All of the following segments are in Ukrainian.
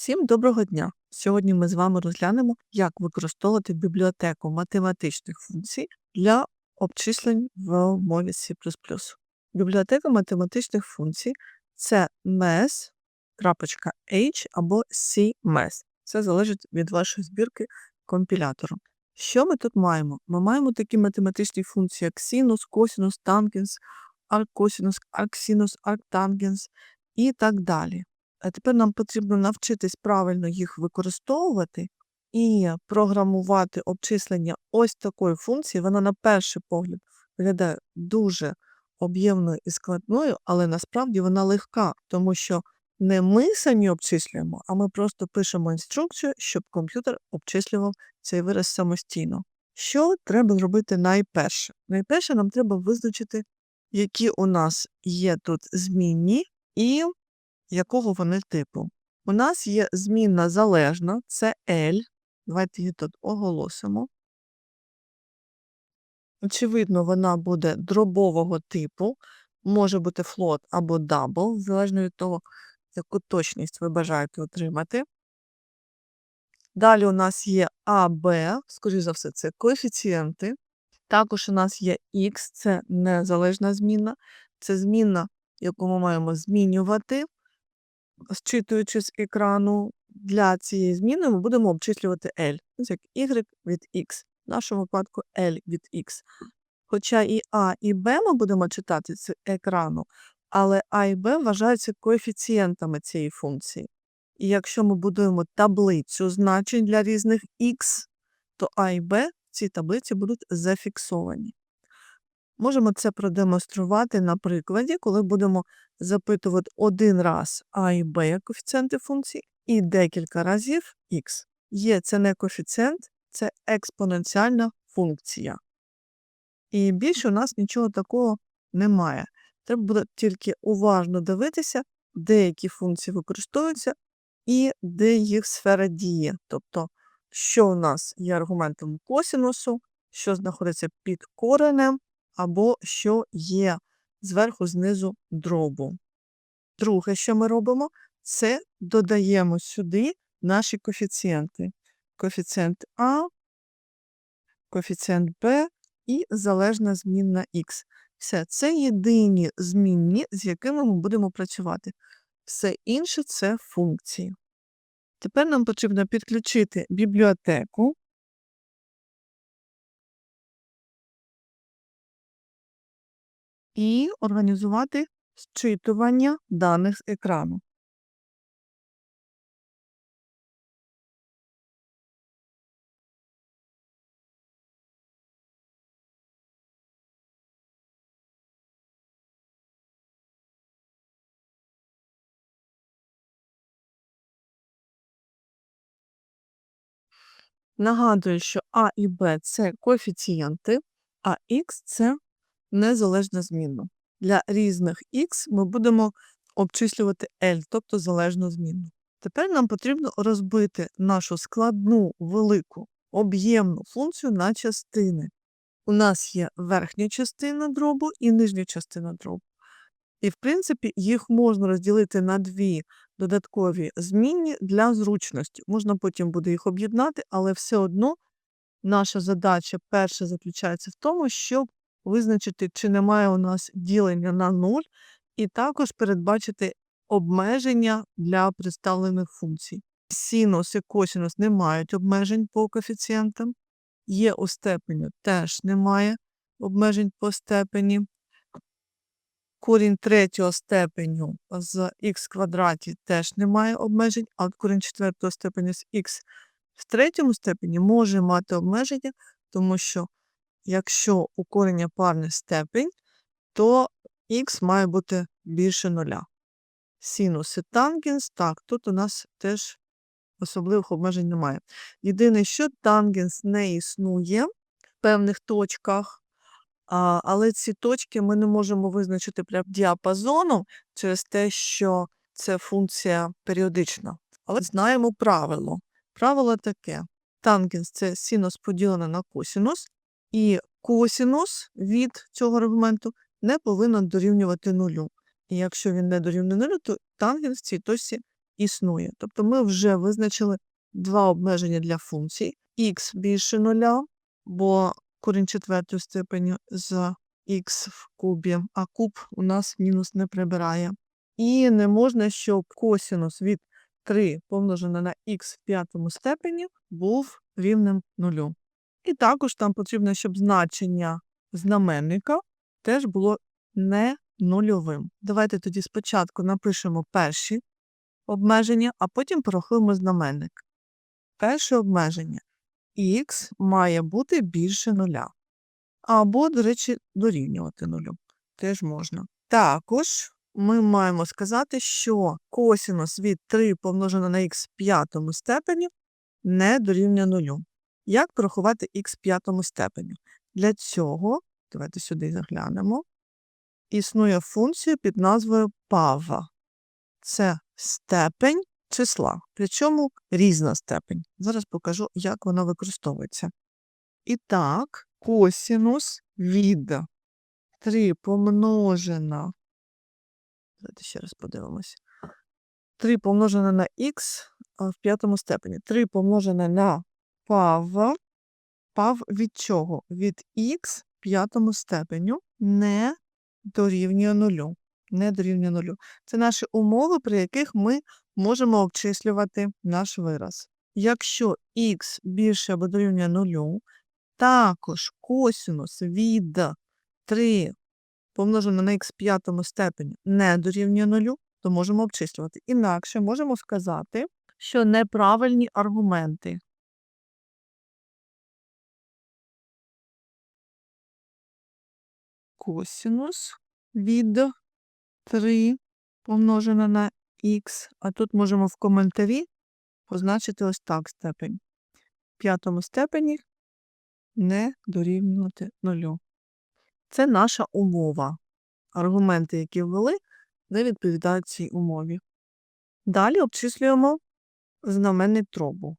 Всім доброго дня! Сьогодні ми з вами розглянемо, як використовувати бібліотеку математичних функцій для обчислень в мові C. Бібліотека математичних функцій це mes.h або CMES. Це залежить від вашої збірки компілятору. Що ми тут маємо? Ми маємо такі математичні функції, як синус, косинус, тангенс, аркосинус, арксинус, арктангенс і так далі. А тепер нам потрібно навчитись правильно їх використовувати і програмувати обчислення ось такої функції. Вона на перший погляд виглядає дуже об'ємною і складною, але насправді вона легка, тому що не ми самі обчислюємо, а ми просто пишемо інструкцію, щоб комп'ютер обчислював цей вираз самостійно. Що треба зробити найперше? Найперше нам треба визначити, які у нас є тут змінні і якого вони типу. У нас є змінна залежна, це L. Давайте її тут оголосимо. Очевидно, вона буде дробового типу, може бути float або double, залежно від того, яку точність ви бажаєте отримати. Далі у нас є AB, скоріш за все, це коефіцієнти. Також у нас є X, це незалежна змінна, це змінна, яку ми маємо змінювати зчитуючи з екрану, для цієї зміни ми будемо обчислювати L. Як y від x, в нашому випадку L від x. Хоча і А, і Б ми будемо читати з екрану, але А і Б вважаються коефіцієнтами цієї функції. І якщо ми будуємо таблицю значень для різних x, то А і Б в цій таблиці будуть зафіксовані. Можемо це продемонструвати на прикладі, коли будемо запитувати один раз а і як коефіцієнти функції, і декілька разів х. Є це не коефіцієнт, це експоненціальна функція. І більше у нас нічого такого немає. Треба буде тільки уважно дивитися, деякі функції використовуються і де їх сфера дії. Тобто, що у нас є аргументом косінусу, що знаходиться під коренем, або що є зверху знизу дробу. Друге, що ми робимо, це додаємо сюди наші коефіцієнти. Коефіцієнт А, коефіцієнт Б і залежна змінна х. Все, це єдині змінні, з якими ми будемо працювати. Все інше це функції. Тепер нам потрібно підключити бібліотеку і організувати зчитування даних з екрану. Нагадую, що А і Б це коефіцієнти, а Х це незалежна змінна. Для різних х ми будемо обчислювати L, тобто залежну змінну. Тепер нам потрібно розбити нашу складну, велику, об'ємну функцію на частини. У нас є верхня частина дробу і нижня частина дробу. І, в принципі, їх можна розділити на дві додаткові змінні для зручності. Можна потім буде їх об'єднати, але все одно наша задача перша заключається в тому, щоб визначити, чи немає у нас ділення на 0, і також передбачити обмеження для представлених функцій. Синус і косинус не мають обмежень по коефіцієнтам, є у степені теж немає обмежень по степені. Корінь третього степеню з х квадраті теж немає обмежень, а корінь четвертого степеню з х в третьому степені може мати обмеження, тому що якщо у кореня парний степень, то х має бути більше нуля. Синус і тангенс, так, тут у нас теж особливих обмежень немає. Єдине, що тангенс не існує в певних точках, але ці точки ми не можемо визначити прям діапазоном через те, що це функція періодична. Але знаємо правило. Правило таке: тангенс це синус поділене на косинус, і косінус від цього аргументу не повинен дорівнювати нулю. І якщо він не дорівнює нулю, то тангенс в цій точці існує. Тобто ми вже визначили два обмеження для функцій. х більше нуля, бо корінь четвертої степені з х в кубі, а куб у нас мінус не прибирає. І не можна, щоб косінус від 3 помножене на х в п'ятому степені був рівним нулю. І також там потрібно, щоб значення знаменника теж було не нульовим. Давайте тоді спочатку напишемо перші обмеження, а потім порахуємо знаменник. Перше обмеження х має бути більше нуля. Або, до речі, дорівнювати нулю. Теж можна. Також ми маємо сказати, що косінус від 3 помножено на х в п'ятому степені не дорівнює нулю. Як порахувати х в п'ятому степені? Для цього, давайте сюди заглянемо, існує функція під назвою пава. Це степень числа, причому різна степень. Зараз покажу, як вона використовується. І так, косінус від 3 помножена. Давайте ще раз подивимося. 3 помножене на х в п'ятому степені. 3 помножене на пав. Пав від чого? Від х п'ятому степеню не дорівнює нулю. Не дорівнює нулю. Це наші умови, при яких ми можемо обчислювати наш вираз. Якщо х більше або дорівнює нулю, також косинус від 3 помножено на х в п'ятому степені не дорівнює нулю, то можемо обчислювати. Інакше можемо сказати, що неправильні аргументи. Косинус від 3 помножено на х, а тут можемо в коментарі позначити ось так степень. В п'ятому степені не дорівнювати нулю. Це наша умова. Аргументи, які ввели, не відповідають цій умові. Далі обчислюємо знаменник дробу.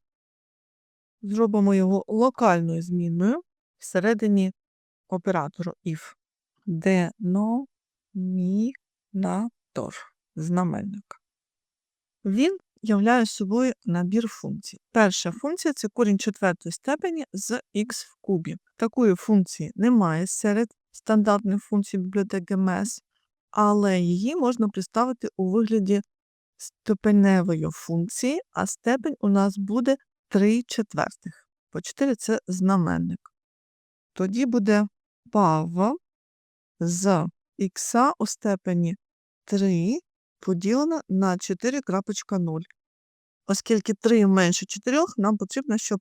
Зробимо його локальною змінною всередині оператору if. Деномінатор знаменник. Він являє собою набір функцій. Перша функція це корінь четвертої степені з х в кубі. Такої функції немає серед стандартних функцій бібліотеки MES, але її можна представити у вигляді степеневої функції, а степень у нас буде 3 четвертих. По 4 це знаменник. Тоді буде пава з х у степені 3 поділена на 4.0. Оскільки 3 менше 4, нам потрібно, щоб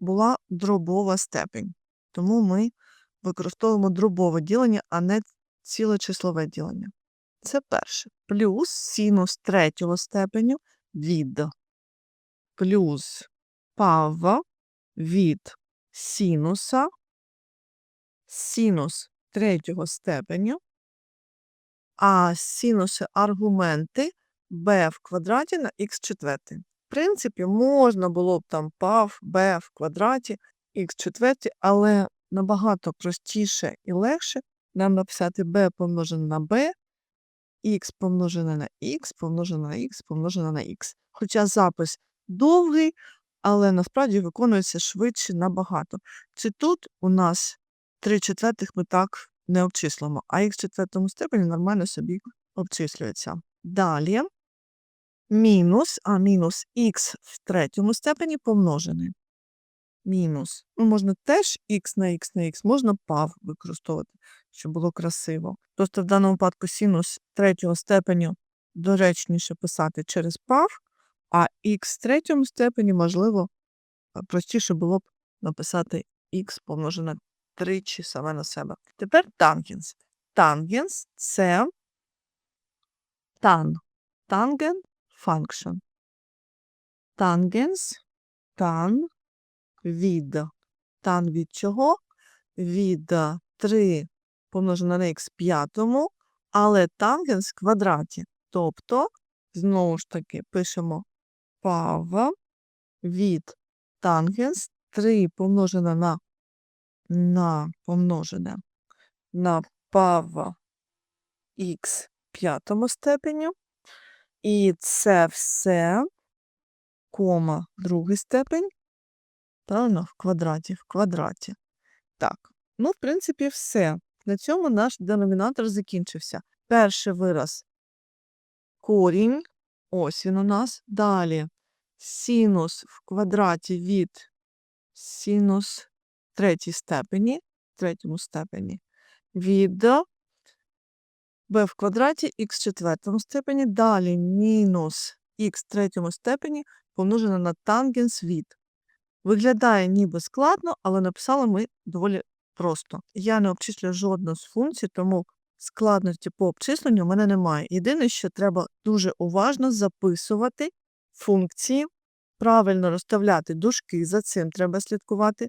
була дробова степень. Тому ми використовуємо дробове ділення, а не цілечислове ділення. Це перше. Плюс синус третього степеню від плюс пава від синуса синус третього степеню, а синуси аргументи b в квадраті на х четвертий. В принципі, можна було б там пав b в квадраті х четвертий, але набагато простіше і легше нам написати b помножене на b, х помножене на х, помножене на х, помножене на х. Хоча запис довгий, але насправді виконується швидше набагато. Це тут у нас 3 четвертих ми так не обчислимо, а х в четвертому степені нормально собі обчислюється. Далі мінус, а мінус х в третьому степені помножений. Мінус. Ну, можна теж х на х на х, можна пав використовувати, щоб було красиво. Тобто в даному випадку синус третього степеню доречніше писати через пав, а х в третьому степені, можливо, простіше було б написати х помножене тричі саме на себе. Тепер тангенс. Тангенс це тан. Танген function. Тангенс тан від. Тан від чого? Від 3 помножено на х п'ятому, але тангенс в квадраті. Тобто, знову ж таки, пишемо пава від тангенс 3 помножено на на помножене на пава х п'ятому степеню І це все, кома, другий степень. Правильно? В квадраті, в квадраті. Так, ну, в принципі, все. На цьому наш деномінатор закінчився. Перший вираз корінь. Ось він у нас. Далі синус в квадраті від синус третій степені, третьому степені від b в квадраті х в четвертому степені, далі мінус х третьому степені помножено на тангенс від. Виглядає ніби складно, але написали ми доволі просто. Я не обчислюю жодну з функцій, тому складності по обчисленню в мене немає. Єдине, що треба дуже уважно записувати функції, правильно розставляти дужки, за цим треба слідкувати.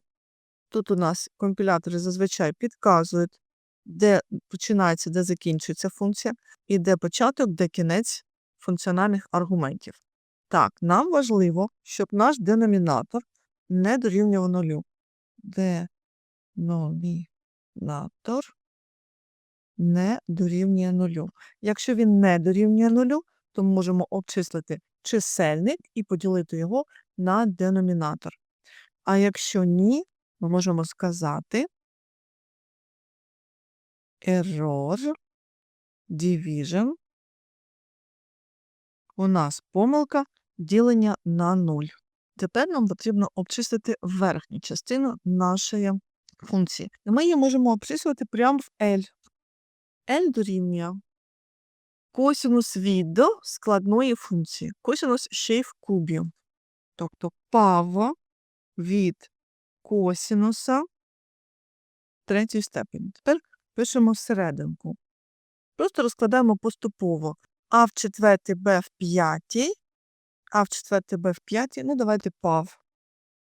Тут у нас компілятори зазвичай підказують, де починається, де закінчується функція, і де початок, де кінець функціональних аргументів. Так, нам важливо, щоб наш деномінатор не дорівнював нулю. Деномінатор не дорівнює нулю. Якщо він не дорівнює нулю, то ми можемо обчислити чисельник і поділити його на деномінатор. А якщо ні, ми можемо сказати error division. У нас помилка ділення на 0. Тепер нам потрібно обчислити верхню частину нашої функції. І ми її можемо обчислювати прямо в L. L дорівнює косинус від складної функції. Косинус ще й в кубі. Тобто пава від косинуса третьої степені. Тепер пишемо серединку. Просто розкладаємо поступово а в четвертій, Б в п'ятій, а в четвертій, Б в п'ятій. Ну, давайте пав.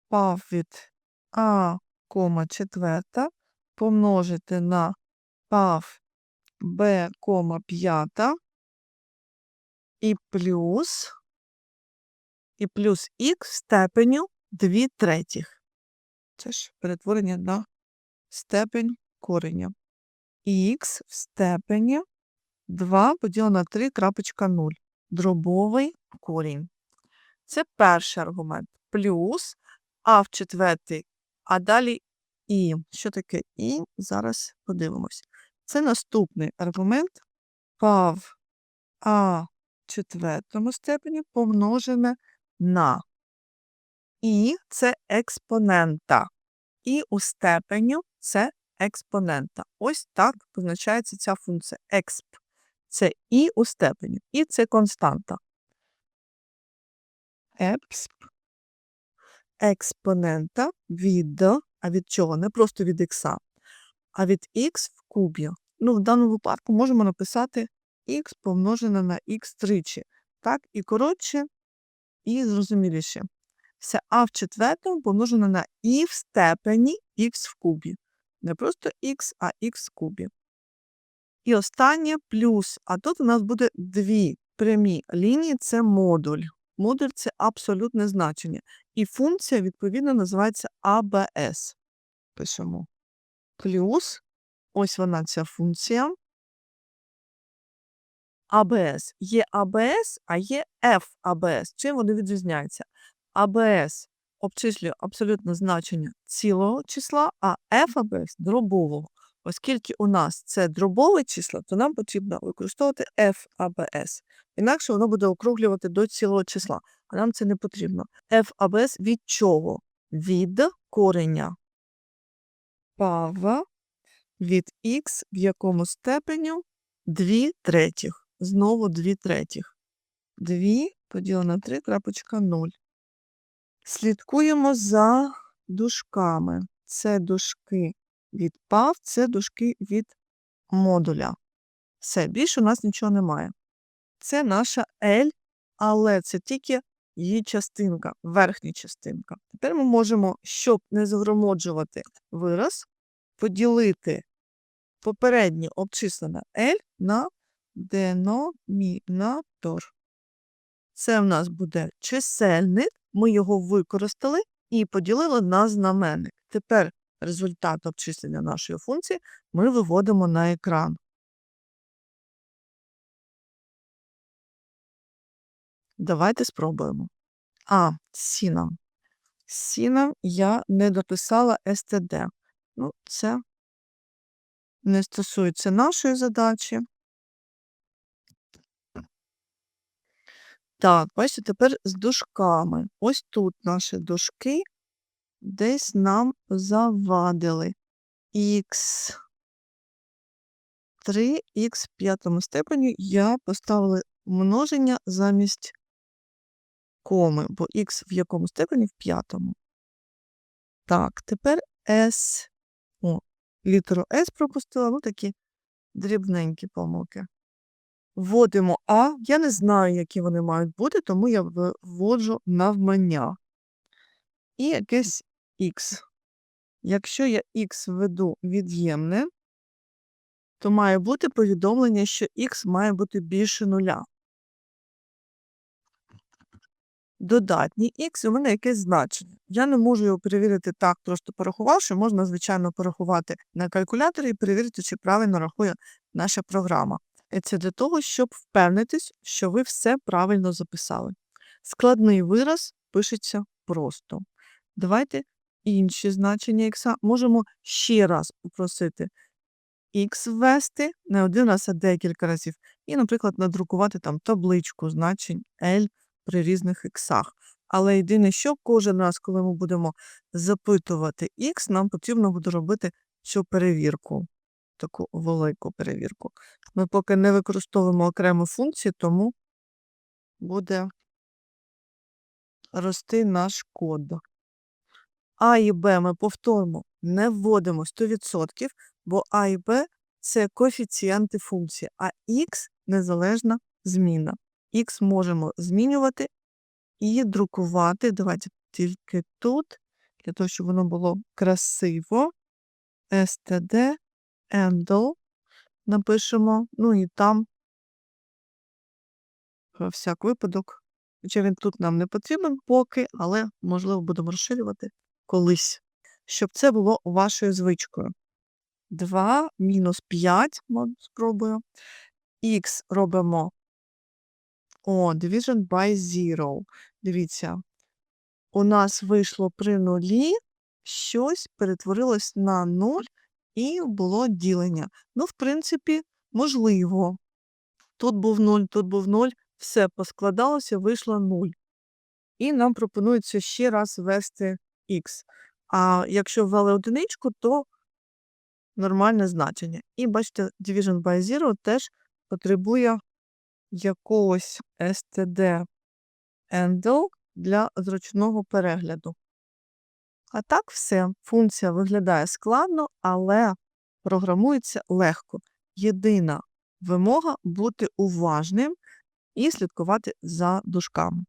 Пав від А, кома четверта помножити на пав Б, кома п'ята і плюс, і плюс х в степеню 2 третіх. Це ж перетворення на степень кореня. Х в степені 2 поділено на 3 крапочка 0. Дробовий корінь. Це перший аргумент. Плюс а в четвертий, а далі і. Що таке і? Зараз подивимось. Це наступний аргумент. Пав а в четвертому степені помножене на. І це експонента. І у степеню це експонента. Ось так позначається ця функція exp. Це і у степені, і це константа. Exp експонента від, а від чого? Не просто від х, а від х в кубі. Ну, в даному випадку можемо написати х помножене на х тричі. Так, і коротше, і зрозуміліше. Все а в четвертому помножено на і в степені х в кубі. Не просто х, а х в кубі. І останнє плюс. А тут у нас буде дві прямі лінії це модуль. Модуль це абсолютне значення. І функція, відповідно, називається ABS. Пишемо. Плюс, ось вона ця функція. ABS. Є ABS, а є FABS. Чим вони відрізняються? ABS обчислює абсолютне значення цілого числа, а FABS дробового. Оскільки у нас це дробове число, то нам потрібно використовувати FABS. Інакше воно буде округлювати до цілого числа, а нам це не потрібно. FABS від чого? Від кореня пава від х в якому степеню 2 третіх. Знову 2 третіх. 2 поділено на 3, крапочка 0. Слідкуємо за дужками. Це дужки від пав, це дужки від модуля. Все, більше у нас нічого немає. Це наша L, але це тільки її частинка, верхня частинка. Тепер ми можемо, щоб не загромоджувати вираз, поділити попереднє обчислене L на деномінатор. Це в нас буде чисельник, ми його використали і поділили на знаменник. Тепер результат обчислення нашої функції ми виводимо на екран. Давайте спробуємо. А, сіна. Сіна я не дописала std. Ну, це не стосується нашої задачі. Так, бачите, тепер з дужками. Ось тут наші дужки десь нам завадили. Х 3, х в п'ятому степені я поставила множення замість коми, бо х в якому степені в п'ятому. Так, тепер s. О, літеру S пропустила, ну такі дрібненькі помилки. Вводимо А. Я не знаю, які вони мають бути, тому я вводжу навмання. І якесь х. Якщо я х введу від'ємне, то має бути повідомлення, що х має бути більше нуля. Додатній х у мене якесь значення. Я не можу його перевірити так, просто порахувавши. Можна, звичайно, порахувати на калькуляторі і перевірити, чи правильно рахує наша програма. Це для того, щоб впевнитись, що ви все правильно записали. Складний вираз пишеться просто. Давайте інші значення х можемо ще раз попросити х ввести не один раз, а декілька разів. І, наприклад, надрукувати там табличку значень L при різних іксах. Але єдине, що кожен раз, коли ми будемо запитувати х, нам потрібно буде робити цю перевірку, таку велику перевірку. Ми поки не використовуємо окрему функцію, тому буде рости наш код. А і Б ми повторимо, не вводимо 100%, бо А і Б це коефіцієнти функції, а х незалежна зміна. Х можемо змінювати і друкувати. Давайте тільки тут, для того, щоб воно було красиво. std handle напишемо, ну і там, про всяк випадок. Хоча він тут нам не потрібен поки, але, можливо, будемо розширювати колись, щоб це було вашою звичкою. 2 мінус 5, спробую. Х робимо о, division by zero. Дивіться, у нас вийшло при нулі, щось перетворилось на 0 і було ділення. Ну, в принципі, можливо. Тут був 0, тут був 0, все поскладалося, вийшло 0. І нам пропонується ще раз ввести х. А якщо ввели одиничку, то нормальне значення. І бачите, division by zero теж потребує якогось std handle для зручного перегляду. А так все. Функція виглядає складно, але програмується легко. Єдина вимога бути уважним і слідкувати за дужками.